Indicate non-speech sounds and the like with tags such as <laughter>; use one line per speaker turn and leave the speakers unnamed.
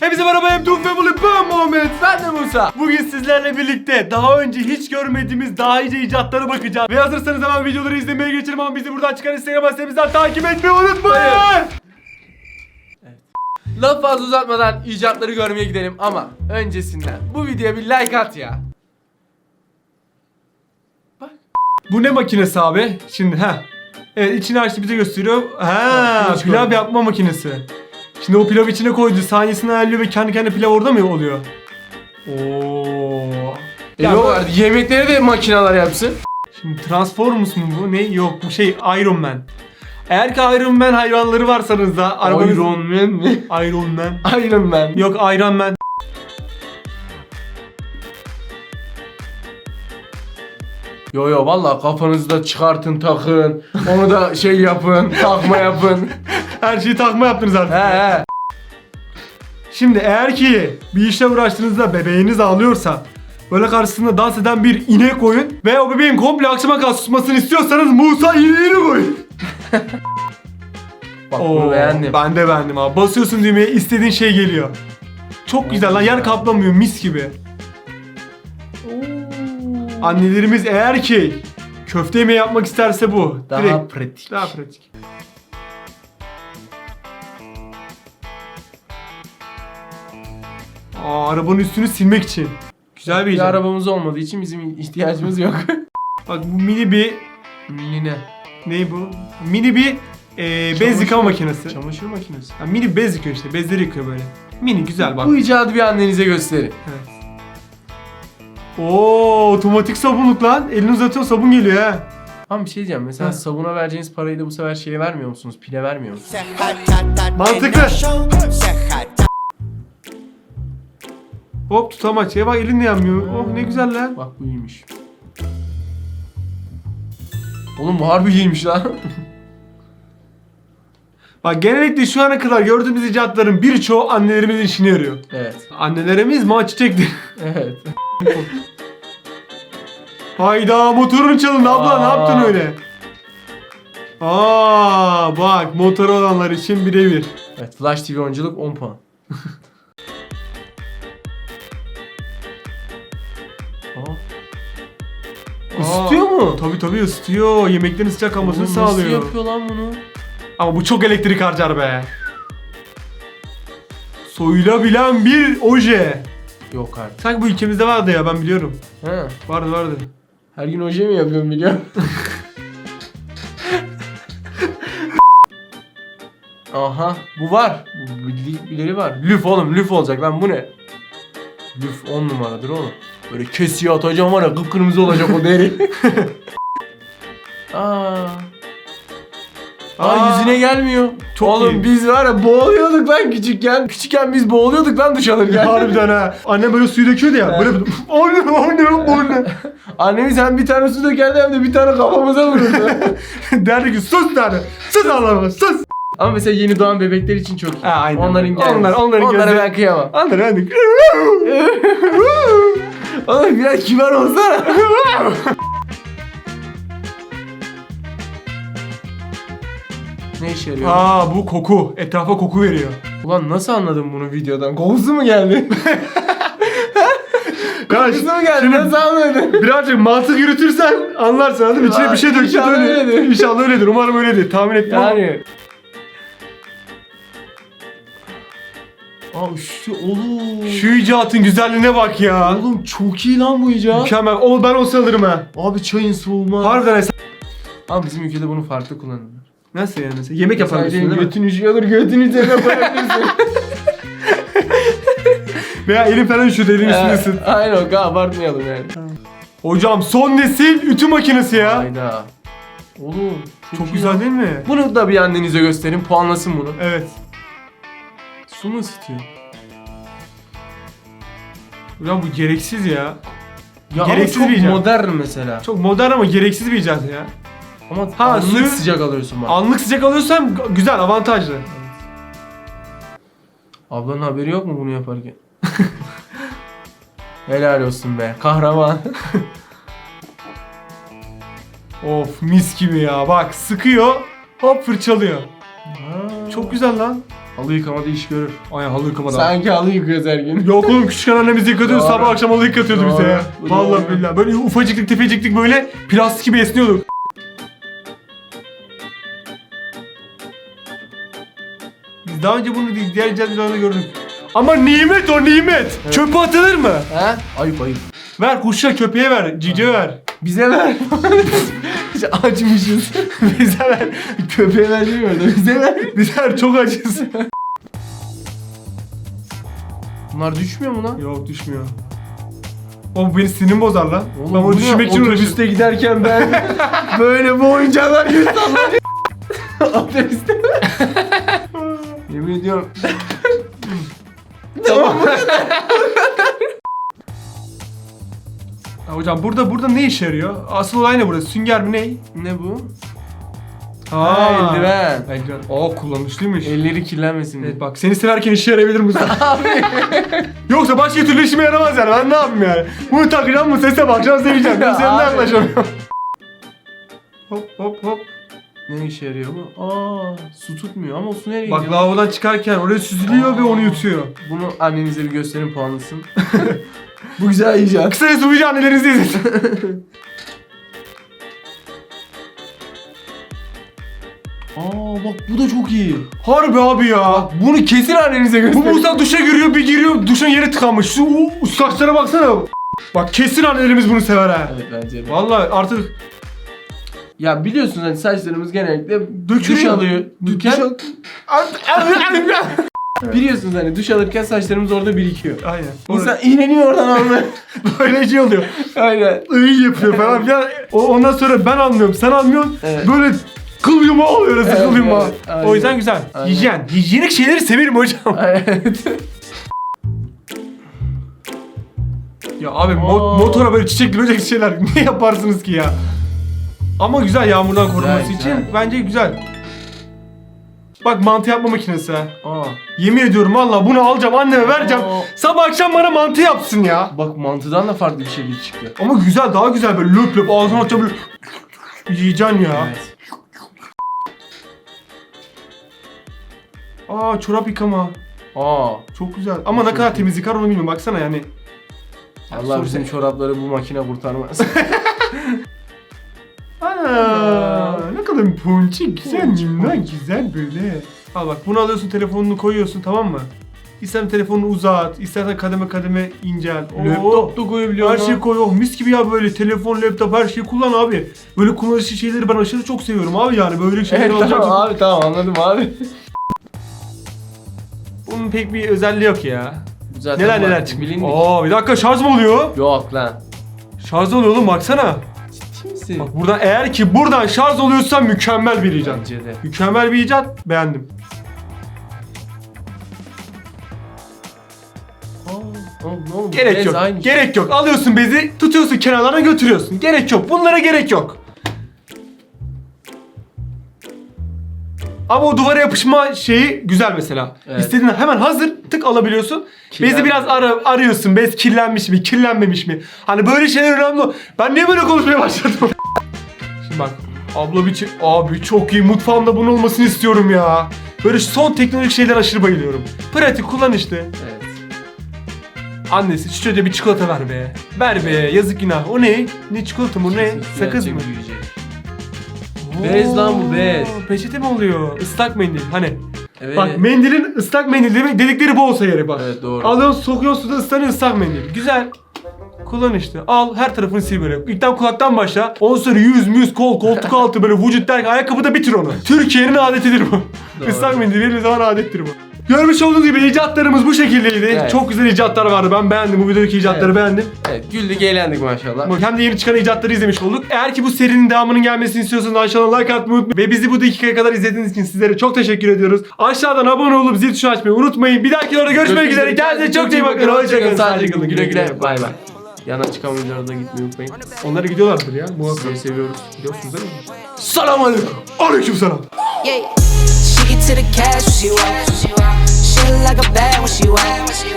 Hepinize merhaba hem Tuf Family ben Muhammed.
Ben de Musa.
Bugün sizlerle birlikte daha önce hiç görmediğimiz daha iyice icatlara bakacağız. Ve hazırsanız hemen videoları izlemeye geçelim ama bizi buradan çıkan Instagram adresimizden takip etmeyi unutmayın.
Laf fazla uzatmadan icatları görmeye gidelim ama öncesinden bu videoya bir like at ya.
Bu ne makinesi abi? Şimdi ha. Evet içini açtı bize gösteriyor. Ha
pirinç
pilav yapma makinesi. Şimdi o pilav içine koydu. Saniyesini ayarlıyor ve kendi kendine pilav orada mı oluyor? Oo.
E
Ya
yok
bu-
yemekleri de makineler yapsın.
Şimdi Transformers mu bu? Ne? Yok bu şey Iron Man. Eğer ki Iron Man hayranları varsanız da arabanız...
Iron Man mi?
Iron Man. <laughs>
Iron Man.
Yok Iron Man.
Yo yo valla kafanızı da çıkartın takın. Onu da şey yapın. takma yapın. <laughs>
Her şeyi takma yaptınız artık.
He he.
Şimdi eğer ki bir işle uğraştığınızda bebeğiniz ağlıyorsa böyle karşısında dans eden bir inek koyun ve o bebeğin komple akşama kadar susmasını istiyorsanız Musa ineğini koyun. <laughs>
Bak bunu beğendim.
Ben de beğendim abi. Basıyorsun düğmeye istediğin şey geliyor. Çok güzel lan yer kaplamıyor mis gibi. Annelerimiz eğer ki köfte yemeği yapmak isterse bu.
Daha
Direkt.
pratik.
Daha pratik. Aa, arabanın üstünü silmek için. Güzel bir
Bir
icat.
arabamız olmadığı için bizim ihtiyacımız yok. <laughs>
Bak bu mini bir
Mini ne?
ne bu? Mini bir e, bez
Çamaşır-
yıkama makinesi.
Çamaşır makinesi.
Ha, mini bez yıkıyor işte. Bezleri yıkıyor böyle. Mini güzel bak.
Bu icadı bir annenize gösterin.
Evet. Oo otomatik sabunluk lan. Elini uzatıyorsun sabun geliyor ha.
Ama bir şey diyeceğim. Mesela
Ha.
sabuna vereceğiniz parayı da bu sefer şeye vermiyor musunuz? Pile vermiyor musunuz?
Mantıklı. Hop tutamaç. Ya bak elin de yanmıyor. Oh ne güzel lan.
Bak bu iyiymiş. Oğlum harbi iyiymiş lan. <laughs>
Bak genellikle şu ana kadar gördüğümüz icatların birçoğu annelerimizin işine yarıyor.
evet.
Annelerimiz ma çiçekti. <laughs>
Evet. <laughs>
Hayda motorun çalındı abla ne
Aa.
yaptın öyle? Aa bak motoru olanlar için birebir.
Evet. Flash TV oyunculuk 10 puan. Isıtıyor mu?
Tabi tabi ısıtıyor. Yemeklerin sıcak kalmasını
Oğlum
sağlıyor.
Nasıl yapıyor lan bunu?
Ama bu çok elektrik harcar be. Soyulabilen bir oje.
Yok artık.
Sanki bu ülkemizde vardı ya ben biliyorum.
He.
Vardı vardı.
Her gün oje mi yapıyorum biliyorum. <laughs> Aha bu var. Bu bileri var. Lüf oğlum lüf olacak lan bu ne? Lüf 10 numaradır oğlum. Böyle kesiye atacağım var ya kıpkırmızı olacak o deri. Aa. <laughs> Aa,
Aa.
yüzüne gelmiyor.
Çok
Oğlum
iyi.
biz var ya boğuluyorduk lan küçükken. Küçükken biz boğuluyorduk lan duş alırken.
Harbiden ha. Annem böyle suyu döküyordu ya. Böyle o ne o ne o ne.
Annemiz hem bir tane su dökerdi hem de bir tane kafamıza vururdu. <laughs>
Derdi ki sus derdi. Sus Allah'ım sus.
Ama mesela yeni doğan bebekler için çok iyi.
Ha, aynen.
Onların gelmesi.
Onlar- onların
Onlara
gözü-
ben kıyamam.
Anladın hadi. <laughs>
Oğlum biraz kibar olsana. <laughs> ne işe yarıyor?
Aa bu koku. Etrafa koku veriyor.
Ulan nasıl anladın bunu videodan? Kokusu mu geldi? <laughs>
Kardeş
Kokusu mu geldi? Nasıl anladın?
birazcık mantık yürütürsen anlarsın anladın mı? İçine bir şey döktü
İnşallah
öyle.
öyledir.
İnşallah öyledir. Umarım öyledir. Tahmin etmem.
Yani. Aa şu oğlum.
Şu icatın güzelliğine bak ya.
Oğlum çok iyi lan bu icat.
Mükemmel. O ben olsa alırım ha.
Abi çayın soğuma.
Harbiden es-
Ama bizim ülkede bunu farklı kullanırlar.
Nasıl yani mesela? Yemek yaparım
Sadece
üstüne değil mi?
götün üşüyordur götün üzerine koyabilirsin.
Veya elin falan üşüdü elin üstüne ısıt.
Aynen o kadar abartmayalım yani.
Hocam son nesil ütü makinesi ya.
Hayda. Oğlum
Çok
iyi
güzel
lan.
değil mi?
Bunu da bir annenize gösterin puanlasın bunu.
Evet.
Su mu ısıtıyor?
Ulan bu gereksiz ya.
Ya
Gereksiz
ama
bir
çok
icat.
modern mesela.
Çok modern ama gereksiz bir icat ya.
Ama
Ha,
anlık
suyu-
sıcak alıyorsun bak.
Anlık sıcak alıyorsam g- güzel, avantajlı.
Ablanın haberi yok mu bunu yaparken? <laughs> Helal olsun be. Kahraman. <laughs>
Of mis gibi ya. Bak sıkıyor, hop fırçalıyor. Çok güzel lan.
Halı yıkamada iş görür.
Ay halı yıkamadan.
Sanki halı yıkıyoruz her gün.
Yok oğlum küçükken annemiz yıkatıyordu
Doğru.
sabah akşam halı yıkatıyordu bize ya. Vallahi
doğru.
billahi böyle ufacıklık tefeciklik böyle plastik gibi esniyorduk. Biz daha önce bunu diğer caddelerde gördük. Ama nimet o nimet. Çöpe atılır mı?
He? Ayıp ayıp.
Ver kuşa köpeğe ver, cice ver.
Bize ver. <laughs> Hiç açmışız.
Bize ver.
Köpeğe ver demiyor da bize ver.
Biz ver çok acız.
Bunlar düşmüyor mu lan?
Yok düşmüyor. O beni sinirim bozar lan. ben
bu
onu
ne?
düşürmek için.
Otobüste giderken ben <laughs> böyle bu oyuncaklar gibi sallanıyor. <laughs> Otobüste. Yemin ediyorum. tamam. <laughs>
Ya hocam burada burada ne işe yarıyor? Asıl olay ne burada? Sünger mi ne?
ne bu?
Ha,
eldiven.
Eldiven. Aa kullanışlıymış.
Elleri kirlenmesin.
Evet bak seni severken işe yarayabilir mi? <laughs> Yoksa başka türlü işime yaramaz yani. Ben ne yapayım yani? Bunu takacağım mı sese bakacağım seveceğim. Ben seninle <laughs>
Abi.
yaklaşamıyorum. hop hop hop.
Ne işe yarıyor bu? Aa, su tutmuyor ama su nereye
Bak
gidiyor?
lavabodan çıkarken oraya süzülüyor ve onu yutuyor.
Bunu annenize bir gösterin puanlısın. <laughs> bu güzel icat.
Kısaca sunucu annelerinizi izlesin.
Aa bak bu da çok iyi.
Harbi abi ya.
Bunu kesin annenize
Bu
gösterin.
Musa duşa giriyor bir giriyor duşun yeri tıkanmış. Şu u- saçlara baksana. Bak kesin annelerimiz bunu sever ha.
Evet bence de.
Vallahi artık
Ya biliyorsunuz hani saçlarımız genellikle duş
Dökülüyor.
alıyor.
Duş al-
Biliyorsunuz hani duş alırken saçlarımız orada birikiyor.
Aynen.
İnsan iğneniyor oradan almaya. <laughs>
böyle şey oluyor.
Aynen.
İyi yapıyor falan filan. O, ondan sonra ben anlıyorum sen anlıyorsun.
Evet.
Böyle kıl yumağı oluyor arası
Evet,
kıl yumağı.
evet, aynen.
o yüzden güzel.
Aynen.
Hijyen. Hijyenik şeyleri severim hocam.
Evet.
ya abi mo- motora böyle çiçekli böcek şeyler <laughs> ne yaparsınız ki ya? Ama güzel yağmurdan koruması
Güzel,
için
güzel.
bence güzel. Bak mantı yapma makinesi.
Aa.
Yemin ediyorum valla bunu alacağım anneme vereceğim.
Aa.
Sabah akşam bana mantı yapsın ya.
Bak mantıdan da farklı bir şekilde çıktı.
Ama güzel daha güzel böyle löp löp ağzına atacağım böyle yiyeceksin ya.
Evet.
Aa çorap yıkama.
Aa.
Çok güzel. Ama ne kadar temiz yıkar onu bilmiyorum. Baksana yani.
Allah bizim çorapları bu makine kurtarmaz. <laughs>
Ana kadar ponçik güzel
Ponçik,
minnak güzel böyle. Al bak bunu alıyorsun telefonunu koyuyorsun tamam mı? İstersen telefonunu uzat, istersen kademe kademe incel. Oo,
Laptop da koyabiliyor
Her şeyi koy. Oh, mis gibi ya böyle telefon, laptop her şeyi kullan abi. Böyle kullanışlı şeyleri ben aşırı çok seviyorum abi yani böyle <laughs> şeyler
Evet
alacağım.
tamam abi tamam anladım abi.
Bunun pek bir özelliği yok ya.
Zaten
neler neler
bak,
çıkmış.
bilindik.
Aa bir dakika şarj mı oluyor?
Yok lan.
Şarj oluyor oğlum baksana.
Misin?
Bak buradan eğer ki buradan şarj oluyorsa mükemmel bir icat.
Bence de.
Mükemmel bir icat beğendim.
Oğlum, ne oldu?
Gerek
Bez
yok.
aynı şey.
Gerek yok. Alıyorsun bezi, tutuyorsun kenarlarına götürüyorsun. Gerek yok. Bunlara gerek yok. Ama o duvara yapışma şeyi güzel mesela.
Evet.
İstediğin hemen hazır tık alabiliyorsun. Bezi
Kirlenmiyor.
biraz ara, arıyorsun. Bez kirlenmiş mi, kirlenmemiş mi? Hani böyle şeyler önemli. Ben niye böyle konuşmaya başladım? <laughs> Şimdi bak. Abla bir Abi çok iyi. Mutfağımda bunun olmasını istiyorum ya. Böyle son teknolojik şeyler aşırı bayılıyorum. Pratik kullanışlı.
Evet.
Annesi şu çocuğa bir çikolata ver be. Ver be yazık günah. O ne? Ne çikolata mı ne? Sakız mı?
büyüyecek. Bez lan bu, bez.
Peçete mi oluyor? Islak mendil. Hani
Evet.
bak mendilin ıslak mendil demek dedikleri bu olsa yeri bak.
Evet doğru.
Alıyorsun sokuyorsun suda ıslanıyor ıslak mendil. Güzel. Kullanışlı. Al her tarafını sil böyle. İlkten kulaktan başla. Ondan sonra yüz, müz, kol, koltuk altı böyle vücut derken ayakkabıda bitir onu. Türkiye'nin adetidir bu.
Doğru.
Islak mendil bir zaman adettir bu. Görmüş olduğunuz gibi icatlarımız bu şekildeydi.
Evet.
Çok güzel icatlar vardı. Ben beğendim. Bu videodaki icatları
Evet.
beğendim.
Evet güldük eğlendik maşallah.
Hem de yeni çıkan icatları izlemiş olduk. Eğer ki bu serinin devamının gelmesini istiyorsanız aşağıdan like atmayı unutmayın. Ve bizi bu dakikaya kadar izlediğiniz için sizlere çok teşekkür ediyoruz. Aşağıdan abone olup zil tuşunu açmayı unutmayın. Bir dahaki videoda görüşmek üzere. Kendinize çok iyi bakın. Hoşçakalın.
Sadece kalın. Güle güle. Bay bay. Yana çıkan videolara da gitmeyi unutmayın.
Onlara gidiyorlardır ya. Muhakkak.
Sizi seviyoruz.
Biliyorsunuz değil mi?
Selam aleyküm.
Aleyküm selam.
Yeah. To the cash when she walk. She look like a bad when she walk.